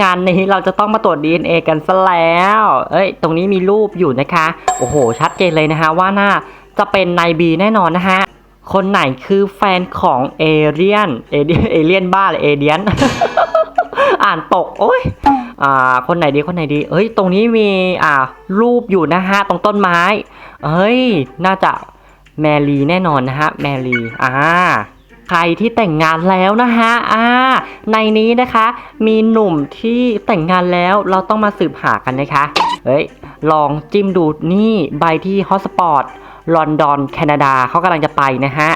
งานนี้เราจะต้องมาตรวจ DNA กันซะแล้ว เอ้ย ตรงนี้มีรูปอยู่นะคะ โอ้โห ชัดเจนเลยนะคะว่าน่าจะเป็นนายบีแน่นอนนะฮะคนไหนคือแฟนของเอเรียน เอเดียนเอเลียนบ้าเลยเอเดียน อ่านตก โอ้ย อ่า คนไหนดี คนไหนดี เอ้ย ตรงนี้มี อ่า รูปอยู่นะฮะ ตรงต้นไม้เอ้ย น่าจะแมรี่แน่นอนนะฮะ แมรี่ อ่า ใครที่แต่งงานแล้วนะฮะอ่าในนี้นะคะมีหนุ่มที่แต่งงานแล้วเราต้องมาสืบหากันนะคะเฮ้ยลองจิ้มดูนี่ใบที่ฮอสปอร์ตลอนดอนแคนาดาเขากำลังจะไปนะฮะ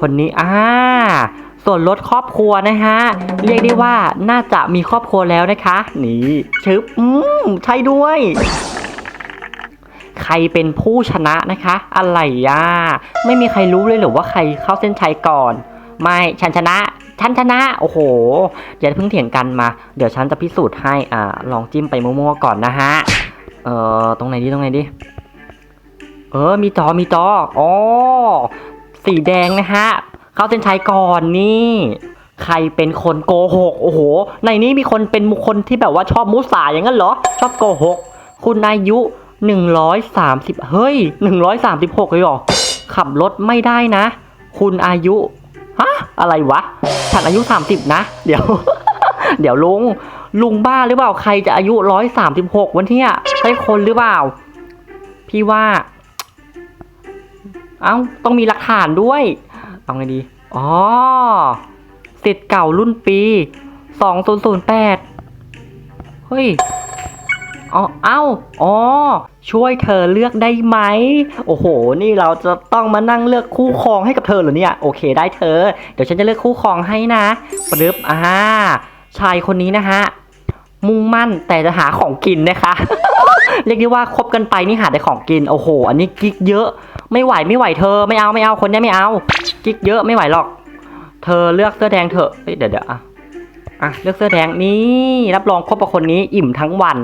คนนี้อ่าส่วนลดครอบครัวนะฮะ เรียกได้ว่าน่าจะมีครอบครัวแล้วนะคะ นี่ชึบอืมใช่ด้วย ใครเป็นผู้ชนะนะคะ อะไรอะไม่มีใครรู้เลยหรือว่าใครเข้าเส้นชัยก่อน ไม่ฉันชนะฉันชนะ โอ้โหอย่าเพิ่งเถียงกันมา เดี๋ยวฉันจะพิสูจน์ให้อ่าลองจิ้มไปมั่วๆก่อนนะฮะ เอ่อ ตรงไหนดี ตรงไหนดี เออ มีจอ มีจอ อ๋อ สีแดงนะฮะ เข้าเส้นชัยก่อนนี่ ใครเป็นคนโกหก โอ้โห ในนี้มีคนเป็นมุคนที่แบบว่าชอบมุสาอย่างนั้นเหรอ ชอบโกหก คุณอายุ130เฮ้ย136เลยเหรอ ขับรถไม่ได้นะ คุณอายุ ฮะอะไรวะฉันอายุ 30 นะ เดี๋ยว เดี๋ยวลุง ลุงบ้าหรือเปล่าใครจะอายุ136วันเนี้ยใช่คนหรือเปล่า พี่ว่า เอ้าต้องมีหลักฐานด้วย เอาไงดี อ๋อสิทธิ์เก่ารุ่นปี2008เฮ้ย อ๋อเอ้าอ๋อ ช่วยเธอเลือกได้ไหม โอ้โห นี่เราจะต้องมานั่งเลือกคู่ครองให้กับเธอเหรอเนี่ย โอเคได้เธอ เดี๋ยวฉันจะเลือกคู่ครองให้นะปึ๊บอ่า ชายคนนี้นะฮะ มุ่งมั่นแต่จะหาของกินนะคะ เรียกได้ว่าคบกันไปนี่หาแต่ของกิน โอ้โห อันนี้กิ๊กเยอะ ไม่ไหวไม่ไหวเธอ ไม่เอาไม่เอาคนนี้ไม่เอา กิ๊กเยอะไม่ไหวหรอก เธอเลือกเสื้อแดงเถอะเอ้ยเดี๋ยวเดี๋ยวอะอะเลือกเสื้อแดงนี่รับรองคบกับคนนี้อิ่มทั้งวัน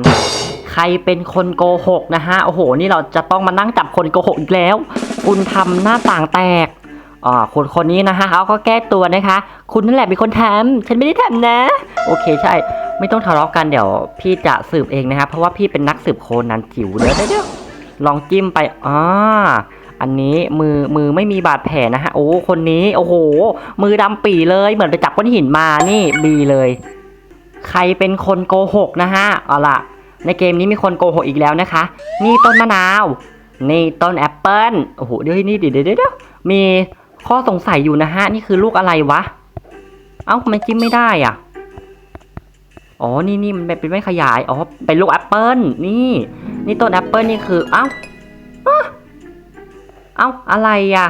ใครเป็นคนโกหกนะฮะ โอ้โห นี่เราจะต้องมานั่งจับคนโกหกอีกแล้ว คุณทำหน้าต่างแตกอ่าคนคนนี้นะฮะเขาก็แก้ตัวนะคะ คุณนั่นแหละเป็นคนทำฉันไม่ได้ทำนะ โอเคใช่ ไม่ต้องทะเลาะกันเดี๋ยวพี่จะสืบเองนะครับเพราะว่าพี่เป็นนักสืบโคนันจิ๋วเดี๋ยวเดี๋ยวเดี๋ยวลองจิ้มไปอ่าอันนี้มือมือไม่มีบาดแผลนะฮะ โอ้คนนี้โอ้โห มือดำปีเลยเหมือนไปจับก้อนหินมานี่บีเลย ใครเป็นคนโกหกนะฮะเอาล่ะ ในเกมนี้มีคนโกหกอีกแล้วนะคะ นี่ต้นมะนาว นี่ต้นแอปเปิลโอ้โหเดี๋ยวนี่เดี๋ยวเดี๋ยวเดี๋ยวมีข้อสงสัยอยู่นะฮะ นี่คือลูกอะไรวะ เอ้าทำไมจิ้มไม่ได้อะ อ๋อ นี่นี่มันเป็นไม่ขยาย อ๋อ เป็นลูกแอปเปิลนี่ นี่ต้นแอปเปิลนี่คือ เอ้า เอ้า อะไรอะ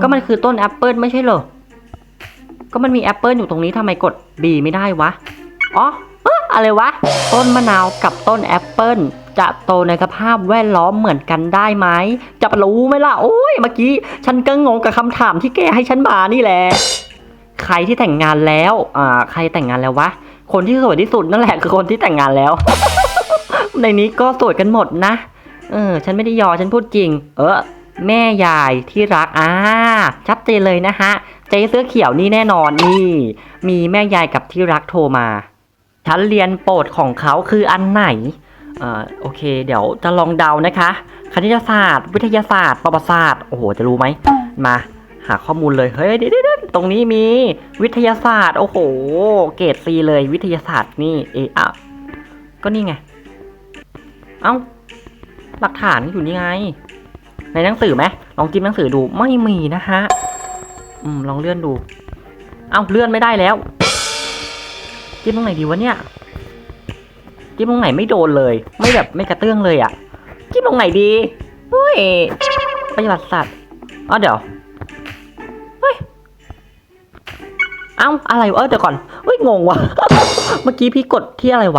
ก็มันคือต้นแอปเปิลไม่ใช่เหรอ ก็มันมีแอปเปิลอยู่ตรงนี้ทำไมกด B ไม่ได้วะ อ๋อ อะอะไรวะ ต้นมะนาวกับต้นแอปเปิลจะโตในสภาพแวดล้อมเหมือนกันได้ไหม จะรู้ไหมล่ะ โอ้ย เมื่อกี้ ฉันก็งงกับคำถามที่แกให้ฉันมานี่แหละ ใครที่แต่งงานแล้ว อ่า ใครแต่งงานแล้ววะ คนที่สวยที่สุดนั่นแหละคือคนที่แต่งงานแล้ว ในนี้ก็สวยกันหมดนะ เออ ฉันไม่ได้ยอ ฉันพูดจริง เออ แม่ยายที่รัก อ่า ชัดเจนเลยนะฮะ เจ๊เสื้อเขียวนี่แน่นอนนี่ มีแม่ยายกับที่รักโทรมา ชั้นเรียนโปรดของเขาคืออันไหนอ่าโอเค เดี๋ยวจะลองเดานะคะ คณิตศาสตร์ วิทยาศาสตร์ ประวัติศาสตร์ โอ้โห จะรู้ไหม มาหาข้อมูลเลย เฮ้ยเดี๋ยวเดี๋ยวเดี๋ยวตรงนี้มีวิทยาศาสตร์ โอ้โห เกรดซีเลย วิทยาศาสตร์นี่ เอะอะก็นี่ไง เอ้า หลักฐานอยู่นี่ไง ในหนังสือไหมลองจิ้มหนังสือดู ไม่มีนะฮะ อืม ลองเลื่อนดู เอ้า เลื่อนไม่ได้แล้ว จิ้มตรงไหนดีวะเนี่ยจิ้มตรงไหนไม่โดนเลย ไม่แบบไม่กระเตื้องเลยอะ่ะจิ้มตรงไหนดีเฮ้ยปฏิบัติศาสตว์อ๋อเดี๋ยวเฮ้ยเอ้าอะไรวะเออเดี๋ยวก่อนเฮ้ยงงวะเมื่อกี้พี่กดที่อะไรวะ